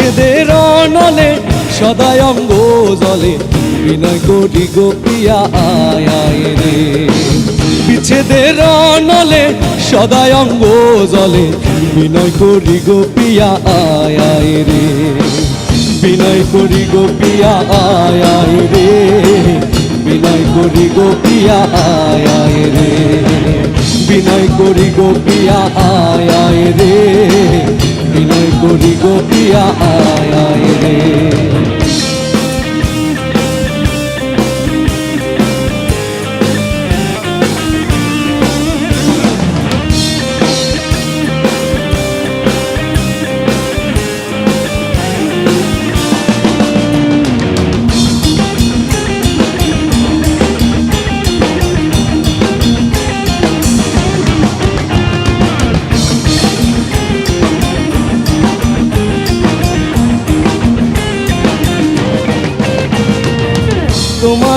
বিচ্ছেদের অনলে সদায় অঙ্গ জলে। বিনয় করি গোপিয়া, আয় রে। বিচ্ছেদের অনলে সদায় অঙ্গ জলে। বিনয় করি গোপিয়া, আয় রে। বিনয় করি গোপিয়া, আয় রে। বিনয় করি গোপিয়া, আয় রে। বিনয় করি গোপিয়া আয় রে। বিনয় করি গোপিয়া আয় আয় রে।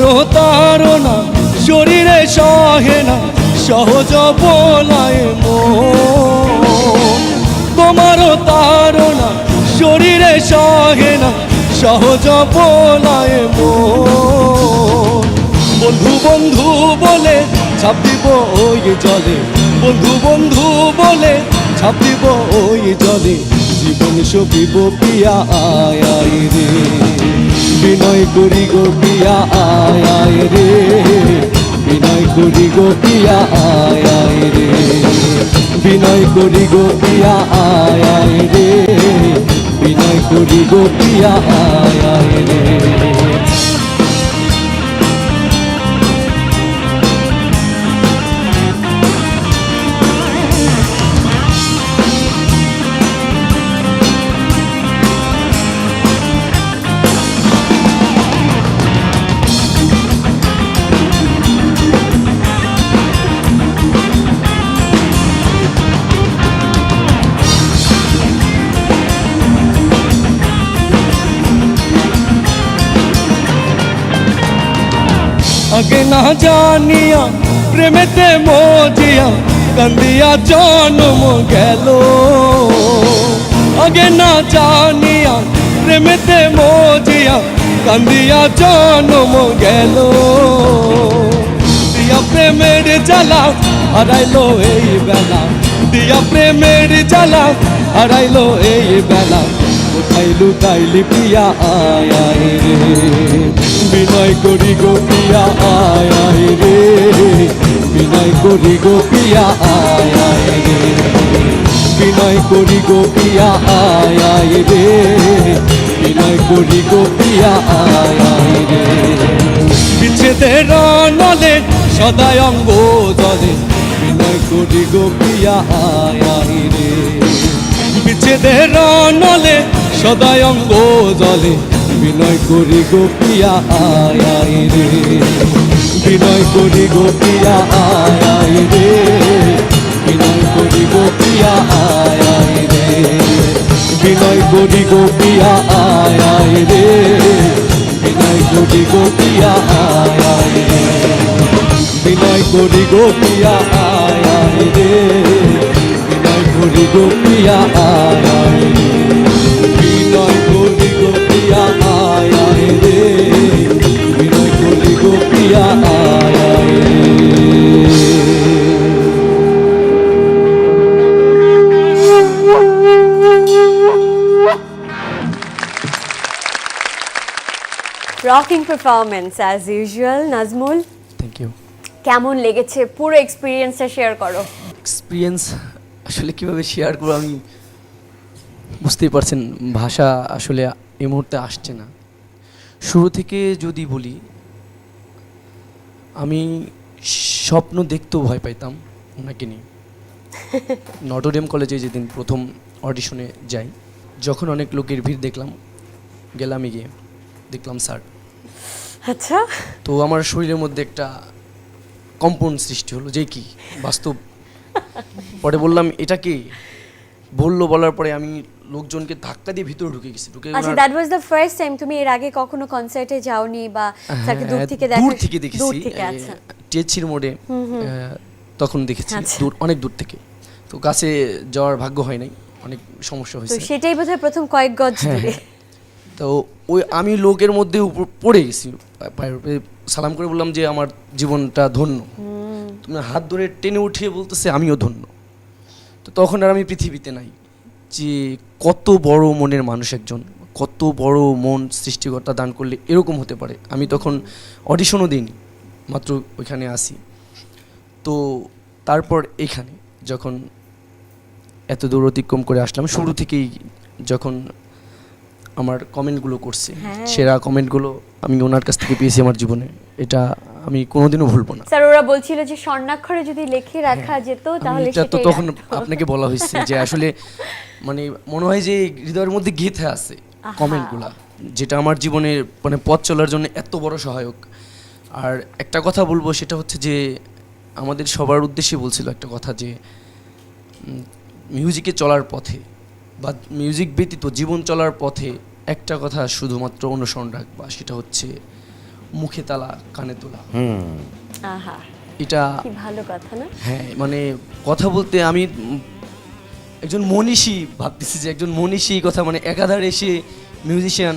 তোমারও তারা শরীরে সহে না, সহজ বলায় মন। তোমারও তারা শরীরে সহে না, সহজ বলায় মন। বন্ধু বন্ধু বলে ছাপ দিব ওই জলে। বন্ধু বন্ধু বলে ছাপ দিব ওই জলে। জীবন সবিব পিয়া আয় আয় রে। বিনয় করি গো পিয়া আয় আয় রে। বিনয় করি গো পিয়া আয় আয় রে। বিনয় করি গো পিয়া রে। বিনয় করি গো পিয়া রে। আগে না জানিয়া, প্রেমেতে মজিয়া, কান্দিয়া জন্ম গেল। আগে না জানিয়া, প্রেমেতে মজিয়া, কান্দিয়া জন্ম গেল। দিয়া প্রেমের জ্বালা হারাইলো এই বেলা, দিয়া প্রেমের জ্বালা হারাইলো এই বেলা। কোথায় লুকাইলি পিয়া, আয় আয় রে। বিনয় করি গো পিয়া, আয় রে। বিনয় করি গো পিয়া, আয় রে। বিনয় করি গো পিয়া, আয় রে। বিনয় করি গো পিয়া, আয় রে। বিচ্ছেদের নলে সদায় অঙ্গ জলে। বিনয় করি গো পিয়া, আয় রে। বিচ্ছেদের নলে সদায় অঙ্গ জলে বিনয় করি গোপিয়া আয় আয় রে। বিনয় করি গোপিয়া আয় আয় রে। বিনয় করি গোপিয়া আয় আয় রে। বিনয় করি গোপিয়া আয় আয় রে। বিনয় করি গোপিয়া আয় আয় রে। বিনয় করি গোপিয়া আয় আয় রে। বিনয় করি গোপিয়া আয় আয় রে। আয় rocking performance as usual Nazmul thank you কেমন লেগেছে পুরো এক্সপিরিয়েন্সটা শেয়ার করো? এক্সপিরিয়েন্স আসলে কীভাবে শেয়ার করব আমি বুঝতেই পারছেন ভাষা আসলে এই মুহূর্তে আসছে না। শুরু থেকে যদি বলি আমি স্বপ্ন দেখতেও ভয় পাইতাম ওনাকে নিয়ে। নটরডেম কলেজে যেদিন প্রথম অডিশনে যাই যখন অনেক লোকের ভিড় দেখলাম গেলাম গিয়ে দেখলাম স্যার। আচ্ছা। তো আমার শরীরের মধ্যে একটা কম্পন সৃষ্টি হলো যে কি? বাস্তব। পরে বললাম এটা কি? বলল বলার পরে আমি লোকজনকে ধাক্কা দিয়ে ভিতরে ঢুকে গেছি ঢুকে আচ্ছা that was the first time তুমি এর আগে কখনো কনসার্টে যাওনি বা দূর হ্যাঁ, থেকে দেখা দূর থেকে দেখেছি। দূর থেকে আচ্ছা। টিএচির মোড়ে তখন দেখেছি আচ্ছা। দূর অনেক দূর থেকে। তো কাছে যাওয়ার ভাগ্য হয় নাই অনেক সমস্যা হয়েছে। তো সেটাই বোধহয় প্রথম কয়েক গজ হ্যাঁ দূরে হ্যাঁ। তো ওই আমি লোকের মধ্যে উপর পড়ে গেছি সালাম করে বললাম যে আমার জীবনটা ধন্য। তুমি হাত ধরে টেনে উঠিয়ে বলতেছে আমিও ধন্য। তো তখন আর আমি পৃথিবীতে নাই। যে কত বড় মনের মানুষ একজন কত বড় মন সৃষ্টিকর্তা দান করলে এরকম হতে পারে আমি তখন অডিশনও দিইনি মাত্র ওইখানে আসি তো তারপর এখানে যখন এত দূর অতিক্রম করে আসলাম শুরু থেকেই যখন আমার কমেন্টগুলো করছে হ্যাঁ। সেরা কমেন্টগুলো আমি ওনার কাছ থেকে পেয়েছি আমার জীবনে এটা আমি কোনোদিনও ভুলবো না স্যার ওরা বলছিল যে স্বর্ণাক্ষরে যদি লিখে রাখা যেত হ্যাঁ। তাহলে এটা তো তখন আপনাকে বলা হয়েছে যে আসলে মানে মনে হয় যে হৃদয়ের মধ্যে গেঁথে আছে। কমেন্টগুলা যেটা আমার জীবনে মানে পথ চলার জন্য এত বড় সহায়ক। আর একটা কথা বলব সেটা হচ্ছে যে আমাদের সবার উদ্দেশ্যে বলছিল একটা কথা যে মিউজিকে চলার পথে বা মিউজিক ব্যতীত জীবন চলার পথে একটা কথা শুধুমাত্র অনুসরণ রাখবা সেটা হচ্ছে মুখে তালা কানে তোলা। হুম। আহা এটা ভালো কথা না? হ্যাঁ মানে কথা বলতে আমি একজন মনীষী ভাবতেছি যে একজন মনীষী কথা মানে একাধারে এসে মিউজিশিয়ান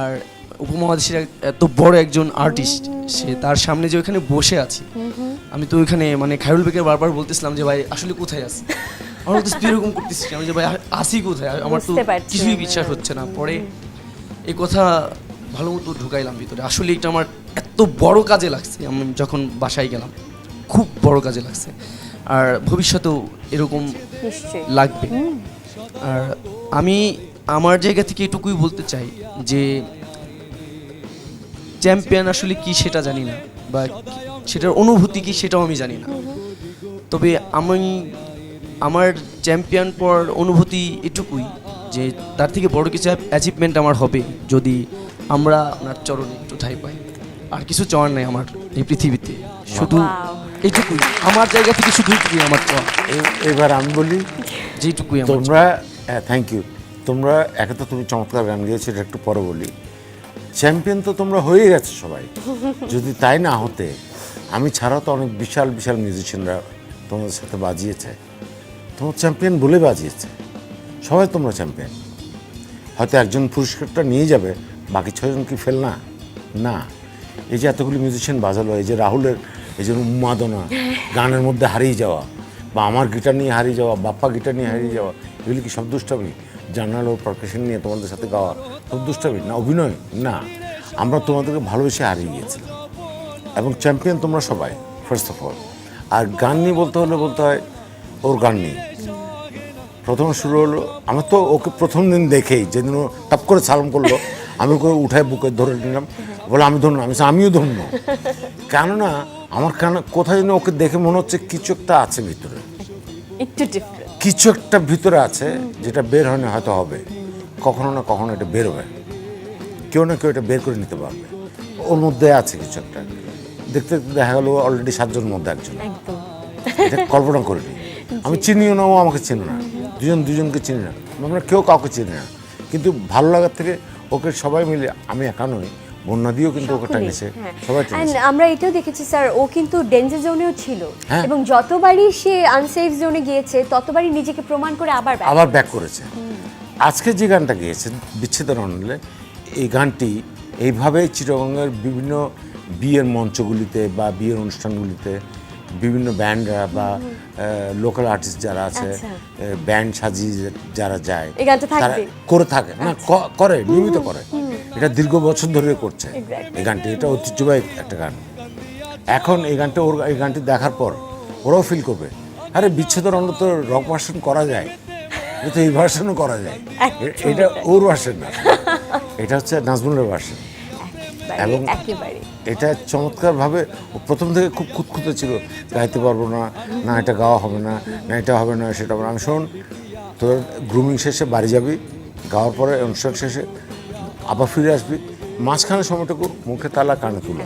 আর উপমহাদেশের এত বড় একজন আর্টিস্ট সে তার সামনে যে ওখানে বসে আছি। আমি তো ওইখানে মানে খায়রুল বেগের বারবার বলতেছিলাম যে ভাই আসলে কোথায় আছি আমার তো এরকম করতেছি আমি যে ভাই আসি কোথায়? আমার তো কিছুই বিশ্বাস হচ্ছে না। পরে এই কথা ভালো মতো ঢুকাইলাম ভিতরে। আসলে এটা আমার এত বড় কাজে লাগছে। আমি যখন বাসায় গেলাম খুব বড় কাজে লাগছে। আর ভবিষ্যতেও এরকম লাগবে। আর আমি আমার জায়গা থেকে এটুকুই বলতে চাই যে চ্যাম্পিয়ন আসলে কি সেটা জানি না বা সেটার অনুভূতি কি সেটাও আমি জানি না। তবে আমি আমার চ্যাম্পিয়ন পর অনুভূতি এটুকুই যে তার থেকে বড় কিছু অ্যাচিভমেন্ট আমার হবে যদি আমরা আপনার চরণে একটু ঠাই পাই। আর কিছু চাওয়ার নাই আমার এই পৃথিবীতে। শুধু. এইটুকুই। আমার জায়গা থেকে শুধু আমার চাওয়া। এবার আমি বলি যেটুকুই। তোমরা থ্যাংক ইউ তোমরা একে তো তুমি চমৎকার গান গিয়েছো এটা একটু পরে বলি। চ্যাম্পিয়ন তো তোমরা হয়ে গেছো সবাই। যদি তাই না হতে আমি ছাড়াও তো অনেক বিশাল বিশাল মিউজিশিয়ানরা তোমাদের সাথে বাজিয়েছে। তোমার চ্যাম্পিয়ন বলে বাজিয়েছে। সবাই তোমরা চ্যাম্পিয়ন হয়তো একজন পুরস্কারটা নিয়ে যাবে বাকি ছয়জন কি ফেল না? না। এই যে এতগুলি মিউজিশিয়ান বাজালো এই যে রাহুলের এই যে উন্মাদনা, গানের মধ্যে হারিয়ে যাওয়া বা আমার গিটার নিয়ে হারিয়ে যাওয়া, বাপ্পা গিটার নিয়ে হারিয়ে যাওয়া, এগুলি কি সব দুষ্টামি? জার্নাল ও পারকাশন নিয়ে তোমাদের সাথে গাওয়া সব দুষ্টামি? না, অভিনয়? না। আমরা তোমাদেরকে ভালোবেসে হারিয়ে গিয়েছিলাম। এবং চ্যাম্পিয়ন তোমরা সবাই ফার্স্ট অফ অল আর গান নিয়ে বলতে হলে বলতে হয়, ওর গান নিয়ে। প্রথম শুরু হলো, আমার তো ওকে প্রথম দিন দেখেই, যেদিন ও টপ করে সালাম করল, আমি ওকে উঠায় বুকে ধরে নিলাম। বলে, আমি ধন্য, আমি আমিও ধন্য। কেননা আমার কেন কোথায় যেন ওকে দেখে মনে হচ্ছে কিছু একটা আছে ভিতরে। একটু ডিফারেন্ট কিছু একটা ভিতরে আছে যেটা বের হয় না হয়তো হবে। কখনো না কখনো এটা বেরোবে। কেউ না কেউ এটা বের করে নিতে পারবে। ওর মধ্যে আছে কিছু একটা। দেখতে দেখতে দেখা গেলো অলরেডি সাতজনের মধ্যে একজন। একদম। এটা কল্পনা করিনি। আমি চিনিও না ও আমাকে চিনি না। দুজন দুজনকে চিনি না। আমরা কেউ কাউকে চিনি না। কিন্তু ভালো লাগার থেকে ওকে সবাই মিলে আমি একা নই বন্যা দিয়েও কিন্তু ওকে সবাই হ্যাঁ। আমরা এটাও দেখেছি স্যার ও কিন্তু ডেঞ্জার জোনেও ছিল। হ্যাঁ। এবং যতবারই সে আনসেফ জোনে গিয়েছে ততবারই নিজেকে প্রমাণ করে আবার আবার ব্যাক করেছে। আজকে যে গানটা গিয়েছেন বিচ্ছেদন অনলে এই গানটি এইভাবে চিরগঙ্গের বিভিন্ন বিয়ের মঞ্চগুলিতে বা বিয়ের অনুষ্ঠানগুলিতে বিভিন্ন ব্যান্ডরা বা লোকাল আর্টিস্ট যারা আছে আচ্ছা। ব্যান্ড সাজিয়ে যারা যায় তারা করে থাকে। না করে নিয়মিত করে। এটা দীর্ঘ বছর ধরে করছে। এই গানটি এটা ঐতিহ্যবাহী একটা গান। এখন এই গানটা ওর এই গানটি দেখার পর ওরাও ফিল করবে আরে বিচ্ছেদের অন্য তো রক ভার্সন করা যায় এটা তো এই ভার্সনও করা যায়। এটা ওর ভার্সন না। এটা হচ্ছে নাজমুলের ভার্সন এবং- এটা চমৎকারভাবে প্রথম থেকে খুব খুঁতখুঁতে ছিল গাইতে পারব না না এটা গাওয়া হবে না না এটা হবে না সেটা হবে না। আমি শোন তোর গ্রুমিং শেষে বাড়ি যাবি গাওয়ার পরে অনুষ্ঠান শেষে আবার ফিরে আসবে। মাঝখানে সময়টুকু মুখে তালা কানে তুলো।